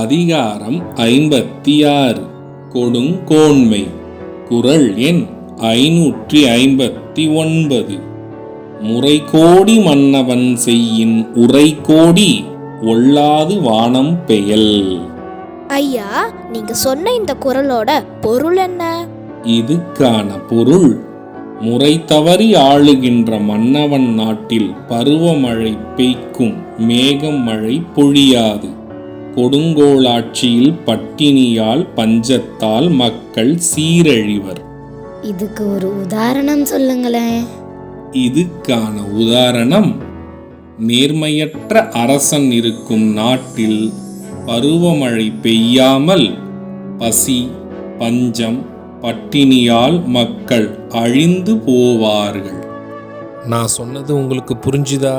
அதிகாரம் ஐம்பத்தி ஆறு கொடுங்கோன்மை குரல் எண் ஐநூற்றி ஐம்பத்தி ஒன்பது முறைகோடி மன்னவன் செய்யின் உரைகோடி ஒல்லாது வானம் பெயல். ஐயா நீங்க சொன்ன இந்த குரலோட பொருள் என்ன? இதுக்கான பொருள் முறை தவறி ஆளுகின்ற மன்னவன் நாட்டில் பருவமழை பெய்க்கும் மேகம் மழை பொழியாது. கொடுங்கோளாட்சியில் பட்டினியால் பஞ்சத்தால் மக்கள் சீரழிவர். இதுக்கு ஒரு உதாரணம் சொல்லுங்களேன். இதுக்கான உதாரணம் நேர்மையற்ற அரசன் இருக்கும் நாட்டில் பருவமழை பெய்யாமல் பசி பஞ்சம் பட்டினியால் மக்கள் அழிந்து போவார்கள். நான் சொன்னது உங்களுக்கு புரிஞ்சுதா?